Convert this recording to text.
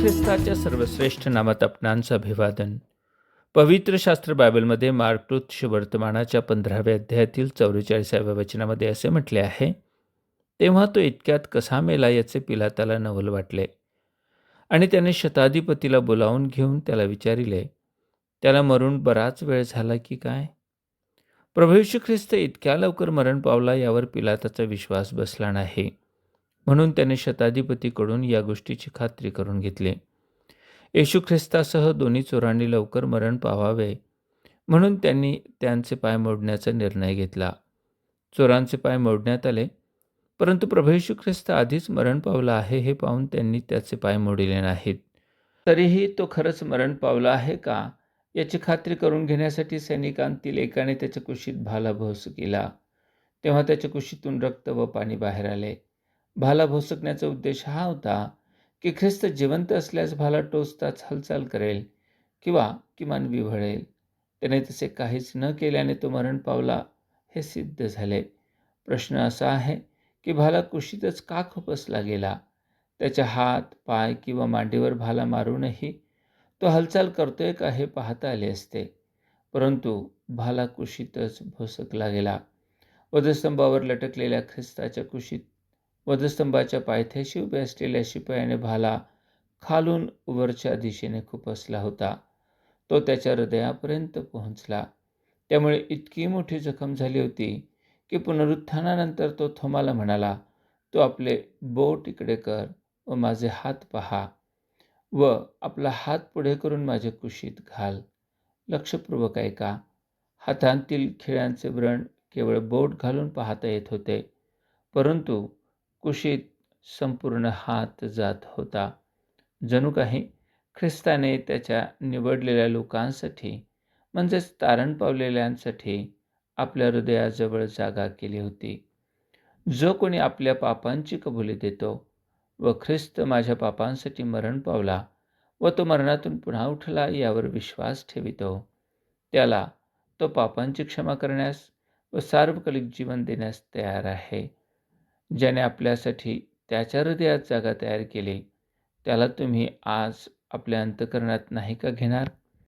ख्रिस्ताच्या सर्वश्रेष्ठ नामात आपणांचं अभिवादन. पवित्र शास्त्र बायबलमध्ये मार्कृत्य वर्तमानाच्या पंधराव्या अध्यायातील चौवेचाळीसाव्या वचनामध्ये असे म्हटले आहे तेव्हा तो इतक्यात कसा मेला याचे पिलाताला नवल वाटले. आणि त्याने शताधिपतीला बोलावून घेऊन त्याला विचारिले त्याला मरून बराच वेळ झाला की काय? प्रभू ख्रिस्त इतक्या लवकर मरण पावला यावर पिलाताचा विश्वास बसला नाही. म्हणून त्याने शताधिपतीकडून या गोष्टीची खात्री करून घेतली. येशू ख्रिस्तासह दोन्ही चोरांनी लवकर मरण पावावे म्हणून त्यांनी त्यांचे पाय मोडण्याचा निर्णय घेतला. चोरांचे पाय मोडण्यात आले परंतु प्रभू ख्रिस्त आधीच मरण पावला आहे हे पाहून त्यांनी त्याचे पाय मोडिले नाहीत. तरीही तो खरंच मरण पावला आहे का? याची खात्री करून घेण्यासाठी सैनिकांतील एकाने त्याच्या कुशीत भालाभोस केला. तेव्हा त्याच्या कुशीतून रक्त व पाणी बाहेर आले. भाला भोसकण्याचा उद्देश हा होता की ख्रिस्त जिवंत असल्यास भाला टोचताच हालचाल करेल किंवा किमान विव्हळेल त्याने तसे काहीच न केल्याने तो मरण पावला हे सिद्ध झाले. प्रश्न असा आहे की भाला कुशीतच का खुपसला गेला त्याच्या हात पाय किंवा मांडीवर भाला मारूनही तो हालचाल करतोय का हे पाहता आले असते. परंतु भाला कुशीतच भोसकला गेला वधस्तंभावर लटकलेल्या ख्रिस्ताच्या कुशीत वधस्तंभाच्या पायथ्याशी उभे असलेल्या शिपायाने भाला खालून वरच्या दिशेने खुपसला होता. तो त्याच्या हृदयापर्यंत पोहोचला. त्यामुळे इतकी मोठी जखम झाली होती की पुनरुत्थानानंतर तो थोमाला म्हणाला तो आपले बोट इकडे कर व माझे हात पहा व आपला हात पुढे करून माझे कुशीत घाल. लक्षपूर्वक ऐका हातांतील खिळ्यांचे व्रण केवळ बोट घालून पाहता येत होते परंतु कुशीत संपूर्ण हात जात होता. जणू काही ख्रिस्ताने त्याच्या निवडलेल्या लोकांसाठी म्हणजेच तारण पावलेल्यांसाठी आपल्या हृदयाजवळ जागा केली होती. जो कोणी आपल्या पापांची कबुली देतो व ख्रिस्त माझ्या पापांसाठी मरण पावला व तो मरणातून पुन्हा उठला यावर विश्वास ठेवितो. त्याला तो पापांची क्षमा करण्यास व सार्वकालिक जीवन देण्यास तयार आहे. ज्याने आपल्यासाठी त्याच्या हृदयात जागा तयार केली त्याला तुम्ही आज आपल्या अंतकरणात नाही का घेणार?